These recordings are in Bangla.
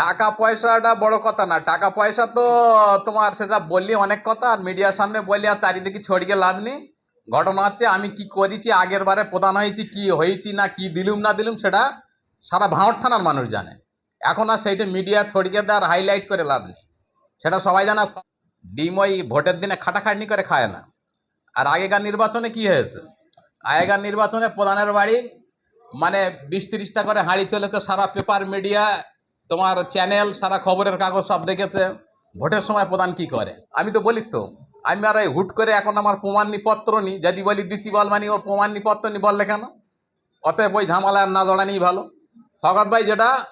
টাকা পয়সাটা বড় কথা না। টাকা পয়সা তো তোমার সেটা বললি অনেক কথা, আর মিডিয়ার সামনে বললি, আর চারিদিকে ছড়িয়ে লাভ নেই। ঘটনা হচ্ছে, আমি কি করেছি, আগের বারে প্রধান হয়েছি, কি হয়েছি না, কি দিলুম, না দিলুম, সেটা সারা ভাঁড় থানার মানুষ জানে। এখন আর সেইটা মিডিয়া ছড়িয়ে দেয় আর হাইলাইট করে লাভ নেই। সেটা সবাই জানা ডিম ওই ভোটের দিনে খাটাখাটনি করে খায় না। আর আগেকার নির্বাচনে কি হয়েছে? আগেকার নির্বাচনে প্রধানের বাড়ি মানে বিশ তিরিশটা করে হাঁড়ি চলেছে সারা পেপার মিডিয়া তোমার চ্যানেল সারা খবরের কাগজ সব দেখেছে। ভোটের সময় প্রধান কি করে? আমি তো বলিস তো, আমি আর হুট করে এখন আমার প্রমাণ নিপত্র নি, যদি বলি দিসি বল মানে ওর প্রমাণ নিপত্র নি বললে কেন? অতএব ওই ঝামেলা না জড়ানি ভালো। স্বগত ভাই, যেটা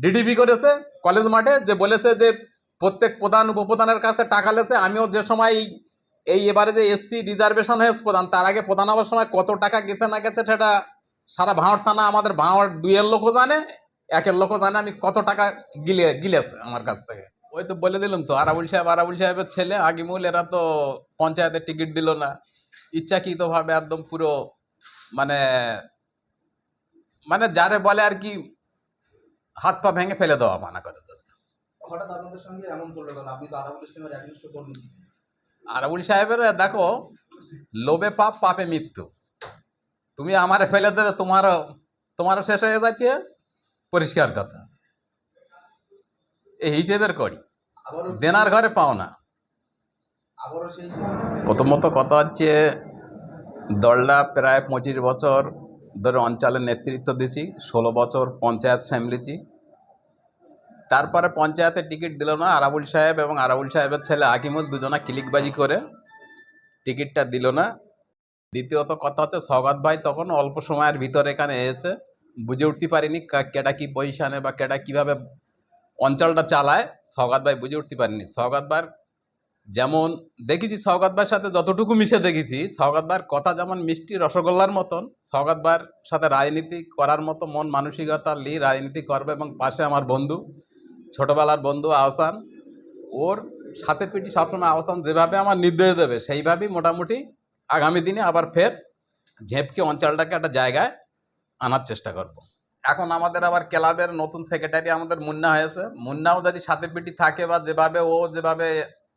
ডিডিপি করেছে কলেজ মাঠে, যে বলেছে যে প্রত্যেক প্রধান, উপপ্রধানের কাছে টাকা লেছে, আমিও যে সময় এই- এই এবারে যে এসসি রিজার্ভেশন হয়েছে প্রধান, তার আগে প্রধান হওয়ার সময় কত টাকা গেছে না গেছে সেটা সারা ভাঁড় থানা, আমাদের ভাঁড় দুইয়ের লোকও জানে একের লোকও জানে আমি কত টাকা গিলে গিলেছে আমার কাছ থেকে। ওই তো বলে দিলাম তো আরাবুল সাহেব আরাবুল সাহেবের ছেলে আগিমুল এরা তো পঞ্চায়েতের টিকিট দিল না। ইচ্ছাকৃতভাবে একদম পুরো মানে মানে যারে বলে আর কি হাত পা ভেঙে ফেলে দেওয়া মানা করে দিচ্ছে হঠাৎ আপনাদের সঙ্গে এমন করল কেন? আপনি তো আরাবুল ইসলামের একনিষ্ঠ কর্মী আরাবুল সাহেবের দেখো লোভে পাপ পাপে মৃত্যু। তুমি আমারে ফেলে দেবে তোমারও তোমারও শেষ হয়ে যাচ্ছে পরিষ্কার কথা। এই হিসেবের করি। দেনার ঘরে পাও না। প্রথমত কথা হচ্ছে দলটা প্রায় পঁচিশ বছর ধরে অঞ্চলের নেতৃত্ব দিছি ষোলো বছর পঞ্চায়েত সামলেছি। তারপরে পঞ্চায়েতের টিকিট দিল না আরাবুল সাহেব এবং আরাবুল সাহেবের ছেলে আকিমুল দুজনা ক্লিকবাজি করে টিকিটটা দিল না। দ্বিতীয়ত কথা হচ্ছে সৌগাত ভাই তখন অল্প সময়ের ভিতরে এখানে এসে বুঝে উঠতে পারিনি কেটা কি পজিশানে বা কেটা কীভাবে অঞ্চলটা চালায় সৌগাত ভাই বুঝে উঠতে পারিনি। সৌগাত ভাইয়ের যেমন দেখেছি সৌগাত ভাইয়ের সাথে যতটুকু মিশে দেখেছি সৌগাত ভাইয়ের কথা যেমন মিষ্টি রসগোল্লার মতন সৌগাত ভাইয়ের সাথে রাজনীতি করার মতো মন মানসিকতা লি রাজনীতি করবে এবং পাশে আমার বন্ধু, ছোটবেলার বন্ধু আহসান, ওর সাথে পিটি সবসময় আহসান যেভাবে আমার নির্দেশ দেবে, সেইভাবেই মোটামুটি আগামী দিনে আবার ফের ঝেপকে অঞ্চলটাকে একটা জায়গায় আনার চেষ্টা করব। এখন আমাদের আবার ক্লাবের নতুন সেক্রেটারি আমাদের মুন্না হয়েছে। মুন্নাও যদি সাথে পিটি থাকে বা যেভাবে ও যেভাবে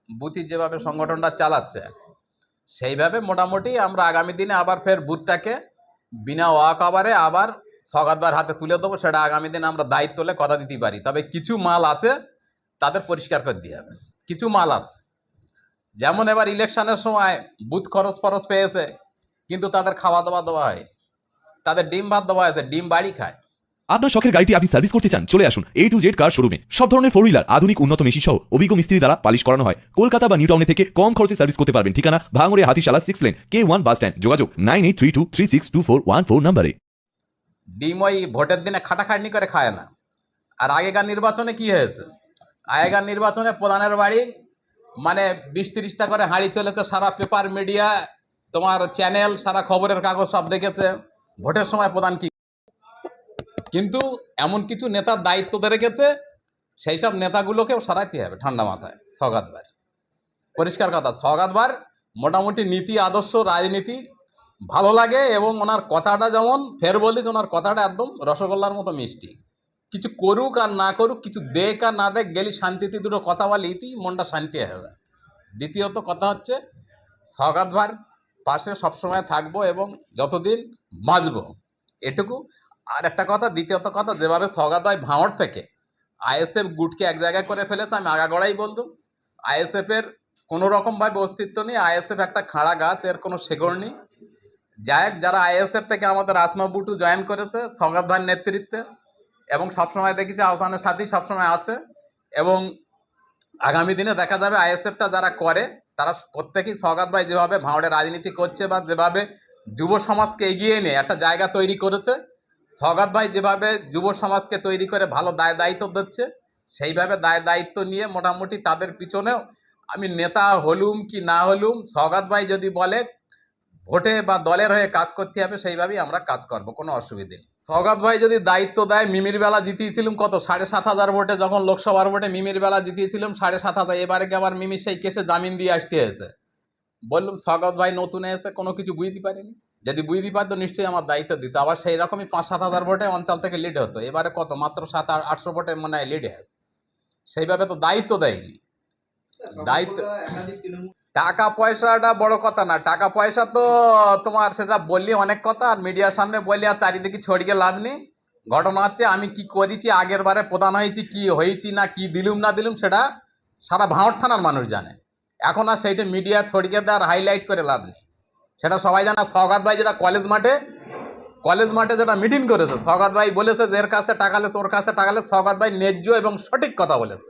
বুথি যেভাবে সংগঠনটা চালাচ্ছে, সেইভাবে মোটামুটি আমরা আগামী দিনে আবার ফের বুথটাকে বিনা ওয়াকাবারে আবার সগাতবার হাতে তুলে দেবো। সেটা আগামী দিনে আমরা দায়িত্ব হলে কথা দিতে পারি। তবে কিছু মাল আছে, তাদের পরিষ্কার করে দিয়ে হবে। কিছু মাল আছে। যেমন এবার ইলেকশনের সময় বুথ খরচ ফরচ পেয়েছে, কিন্তু তাদের খাওয়া দাওয়া দেওয়া হয় তাদের ডিম ভাত দেওয়া হয়েছে ডিম বাড়ি খায়। আপনার শখের গাড়িটি আপনি সার্ভিস করতে চান চলে আসুন এ টু জেড কার শোরুমে সব ধরনের ফোর হুইলার আধুনিক উন্নত মেশিন সহ অভিজ্ঞ মিস্ত্রি দ্বারা পালিশ করানো হয়। কলকাতা বা নিউ টাউনে থেকে কম খরচে সার্ভিস করতে পারবেন। ঠিকানা ভাঙড়ে হাতিশালা সিক্স লেন কে ওয়ান বাস স্ট্যান্ড যোগাযোগ nine eight three two three six two four one four নাম্বারে ডিম ওই ভোটের দিনে খাটাখাটনি করে খায় না। আর আগেকার নির্বাচনে কি হয়েছে? আগেকার নির্বাচনে প্রধানের বাড়ি মানে বিশ তিরিশটা করে হাঁড়ি চলেছে সারা পেপার মিডিয়া তোমার চ্যানেল সারা খবরের কাগজ সব দেখেছে। ভোটের সময় প্রধান কি? কিন্তু এমন কিছু নেতার দায়িত্ব দিয়ে রেখেছে সেই সব নেতাগুলোকেও সরাইতে হবে ঠান্ডা মাথায় সগাতবার পরিষ্কার কথা সগাতবার মোটামুটি নীতি, আদর্শ, রাজনীতি ভালো লাগে এবং ওনার কথাটা যেমন ফের বলিস, ওনার কথাটা একদম রসগোল্লার মতো মিষ্টি। কিছু করুক আর না করুক, কিছু দেখ আর না দেখ, গেলি শান্তিতে দুটো কথা বলি, ইতি মনটা শান্তি হয়ে দ্বিতীয়ত কথা হচ্ছে সগাত ভার পাশে সবসময় থাকব এবং যতদিন বাঁচবো। এটুকু। আর একটা কথা, দ্বিতীয়ত কথা, যেভাবে ভাই ভাঁড় থেকে আইএসএফ গুটকে এক জায়গায় করে ফেলেছে, আমি আগাগোড়াই বলতুম আইএসএফের কোনো রকমভাবে অস্তিত্ব নেই, আইএসএফ একটা খাড়া গাছ, এর কোনো শেকড় নেই। যাই যারা আইএসএফ থেকে আমাদের আসমা বুটু জয়েন করেছে সৌগত ভাইয়ের নেতৃত্বে, এবং সবসময় দেখেছি আহসানের সাথেই সবসময় আছে, এবং আগামী দিনে দেখা যাবে আইএসএফটা যারা করে তারা প্রত্যেকেই সৌগত ভাই যেভাবে ভাঁড়ে রাজনীতি করছে বা যেভাবে যুব সমাজকে এগিয়ে নিয়ে একটা জায়গা তৈরি করেছে সৌগত ভাই যেভাবে যুব সমাজকে তৈরি করে ভালো দায় দায়িত্ব দিচ্ছে, সেইভাবে দায় দায়িত্ব নিয়ে মোটামুটি তাদের পিছনেও আমি নেতা হলুম কি না হলুম সৌগত ভাই যদি বলে, ভোটে বা দলের হয়ে কাজ করতে হবে, সেইভাবেই আমরা কাজ করব, কোনো অসুবিধে নেই। সৌগত ভাই যদি দায়িত্ব দেয় মিমির বেলা জিতিয়েছিলাম কত? সাড়ে সাত হাজার ভোটে যখন লোকসভার ভোটে মিমির বেলা জিতিয়েছিলাম সাড়ে সাত হাজার। এবারে কি আবার মিমির সেই কেসে জামিন দিয়ে আসতে হয়েছে? বললাম সৌগত ভাই নতুন এসে কোনো কিছু বুঝতে পারিনি। যদি বুঝতে পারতো নিশ্চয়ই আমার দায়িত্ব দিত। আবার সেই রকমই পাঁচ সাত হাজার ভোটে অঞ্চল থেকে লিড হতো। এবারে কত? মাত্র সাত আট- আটশো ভোটে মনে হয় লিড হয়েছে। সেইভাবে তো দায়িত্ব দেয়নি। দায়িত্ব- একাধিক তৃণমূল টাকা পয়সাটা বড় কথা না। টাকা পয়সা তো তোমার সেটা বললি অনেক কথা, আর মিডিয়ার সামনে বললি, আর চারিদিকে ছড়িয়ে লাভ নেই। ঘটনা হচ্ছে, আমি কি করেছি, আগের বারে প্রধান হয়েছি, কি হয়েছি না, কি দিলুম, না দিলুম, সেটা সারা ভাঁড় থানার মানুষ জানে। এখন আর সেইটা মিডিয়া ছড়িয়ে দেয় আর হাইলাইট করে লাভ নেই। সেটা সবাই জানে সৌগাত ভাই যেটা কলেজ মাঠে কলেজ মাঠে যেটা মিটিং করেছে সৌগাত ভাই বলেছে যে, এর কাছ থেকে টাকা ওর কাছ থেকে টাকা লেছে সৌগাত ভাই ন্যায্য এবং সঠিক কথা বলেছে।